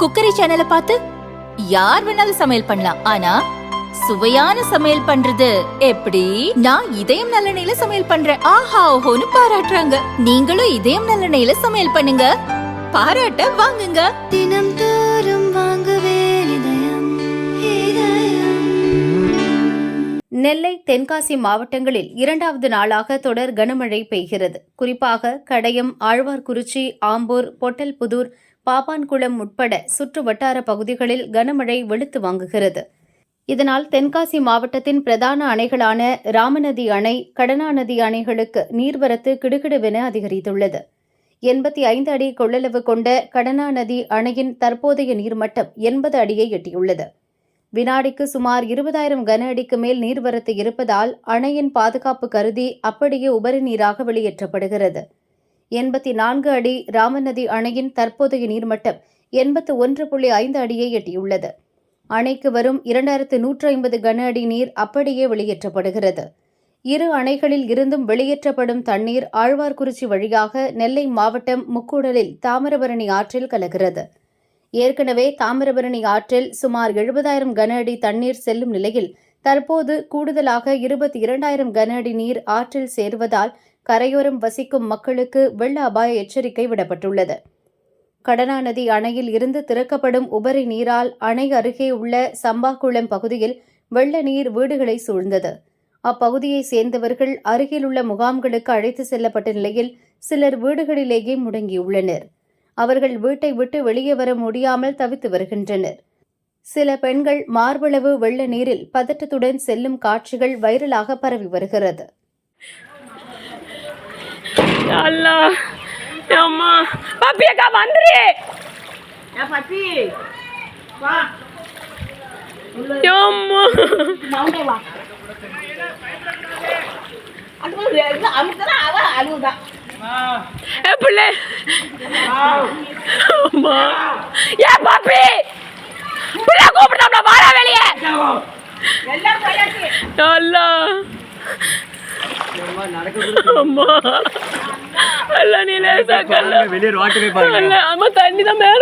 Cookery சேனலை பார்த்து யார் வேணாலும் சமையல் பண்ணலாம். ஆனா சுவையான சமையல் பண்றது எப்படி? நான் இதயம் நல்லெண்ணெயில சமையல் பண்றேன். ஆஹா ஓஹோன்னு பாராட்டுறாங்க. நீங்களும் இதயம் நல்லெண்ணெயில சமையல் பண்ணுங்க. பாராட்ட வாங்குங்க. தினம் தோறும் வாங்குவே இதயம் இதயம். நெல்லை தென்காசி மாவட்டங்களில் இரண்டாவது நாளாக தொடர் கனமழை பெய்கிறது. குறிப்பாக கடயம் ஆழ்வார்குறிச்சி ஆம்பூர் பொட்டல்புதூர் பாப்பான்குளம் உட்பட சுற்று வட்டார பகுதிகளில் கனமழை வெளுத்து வாங்குகிறது. இதனால் தென்காசி மாவட்டத்தின் பிரதான அணைகளான ராமநதி அணை கடனாநதி அணைகளுக்கு நீர்வரத்து கிடுகிடுவென அதிகரித்துள்ளது. எண்பத்தி ஐந்து அடி கொள்ளளவு கொண்ட கடனாநதி அணையின் தற்போதைய நீர்மட்டம் எண்பது அடியை எட்டியுள்ளது. வினாடிக்கு சுமார் இருபதாயிரம் கன அடிக்கு மேல் நீர்வரத்து இருப்பதால் அணையின் பாதுகாப்பு கருதி அப்படியே உபரி நீராக வெளியேற்றப்படுகிறது. எண்பத்தி நான்கு அடி ராமநதி அணையின் தற்போதைய நீர்மட்டம் எண்பத்து ஒன்று புள்ளி ஐந்து அடியை எட்டியுள்ளது. அணைக்கு வரும் இரண்டாயிரத்து நூற்று ஐம்பது கன அடி நீர் அப்படியே வெளியேற்றப்படுகிறது. இரு அணைகளில் இருந்தும் வெளியேற்றப்படும் தண்ணீர் ஆழ்வார்குறிச்சி வழியாக நெல்லை மாவட்டம் முக்கூடலில் தாமிரபரணி ஆற்றில் கலகிறது ஏற்கனவே தாமிரபரணி ஆற்றில் சுமார் எழுபதாயிரம் கன அடி தண்ணீர் செல்லும் நிலையில் தற்போது கூடுதலாக இருபத்தி இரண்டாயிரம் கன அடி நீர் ஆற்றில் சேர்வதால் கரையோரம் வசிக்கும் மக்களுக்கு வெள்ள அபாய எச்சரிக்கை விடப்பட்டுள்ளது. கடனாநதி அணையில் இருந்து திறக்கப்படும் உபரி நீரால் அணை அருகே உள்ள சம்பாக்குளம் பகுதியில் வெள்ள நீர் வீடுகளை சூழ்ந்தது. அப்பகுதியை சேர்ந்தவர்கள் அருகிலுள்ள முகாம்களுக்கு அழைத்து செல்லப்பட்ட நிலையில் சிலர் வீடுகளிலேயே முடங்கியுள்ளனர். அவர்கள் வீட்டை விட்டு வெளியே வர முடியாமல் தவித்து வருகின்றனர். சில பெண்கள் மார்பளவு வெள்ள நீரில் பதட்டத்துடன் செல்லும் காட்சிகள் வைரலாக பரவி வருகிறது. அல்லா அம்மா. பப்பி அக்கா வந்துரு. பப்பி. வா. அம்மா. வா. பிள்ளை. அம்மா. ஏ பப்பி. பிள்ளை கூப்பிட்டோம்னா வாடா வெளியே. எல்லாம் போயாச்சு அல்லா அம்மா. வெளியே ரோட்டுமே பாருங்க. அம்மா தண்ணி தான் மேல